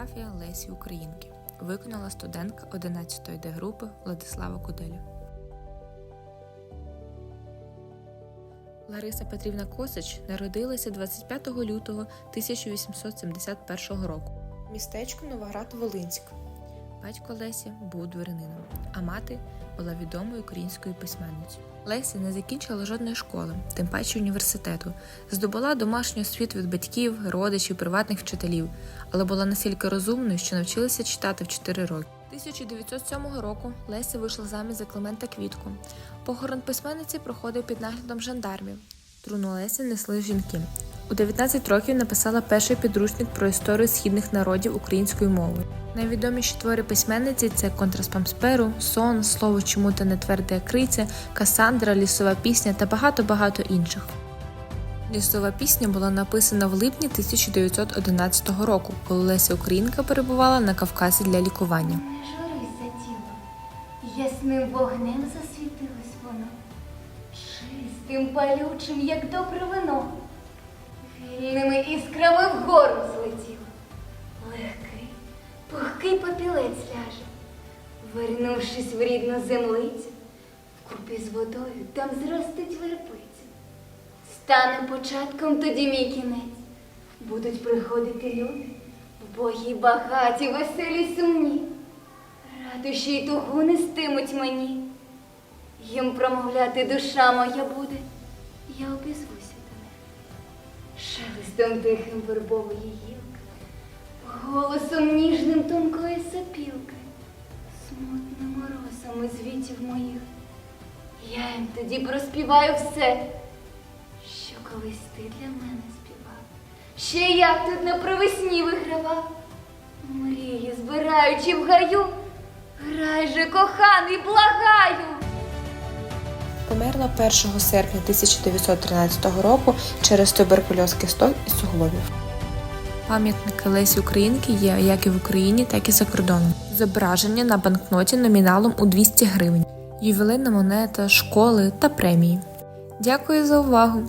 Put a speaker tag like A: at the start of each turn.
A: Біографія Лесі Українки виконала студентка 11-ї Д групи Владислава Куделя. Лариса Петрівна Косич народилася 25 лютого 1871 року. Містечко Новоград Волинськ. Батько Лесі був дворянином, а мати була відомою українською письменницею. Леся не закінчила жодної школи, тим паче університету, здобула домашню освіту від батьків, родичів, приватних вчителів, але була настільки розумною, що навчилася читати в 4 роки. 1907 року Леся вийшла заміж за Климента Квітку. Похорон письменниці проходив під наглядом жандармів. Труну Лесі несли жінки. У 19 років написала перший підручник про історію східних народів українською мовою. Найвідоміші твори письменниці це Контраспамсперу, Сон, Слово чому та не тверде криця, Касандра, Лісова пісня та багато-багато інших. Лісова пісня була написана в липні 1911 року, коли Леся Українка перебувала на Кавказі для лікування.
B: Журись тіло, ясним вогнем засвітилось воно, чистим, палючим, як добре вино, вільними іскрами вгору злетіло. Легкий, пухкий попілець ляже, вернувшись в рідну землицю, вкупі з водою там зростить вербиця. Стане початком тоді мій кінець. Будуть приходити люди, вбогі, багаті, веселі, сумні. Радощі й тугу нестимуть мені. Їм промовляти душа моя буде, я них. Шелестом тихим вербової гілки, голосом ніжним тонкої сопілки, смутним морозом із вітів моїх. Я їм тоді проспіваю все, що колись ти для мене співав. Ще як тут на провесні вигравав. Мрії, збираючи в гаю, грай же, коханий, благаю.
A: Померла 1 серпня 1913 року через туберкульоз кісток і суглобів. Пам'ятники Лесі Українки є як і в Україні, так і за кордоном. Зображення на банкноті номіналом у 200 гривень, ювілейна монета, школи та премії. Дякую за увагу!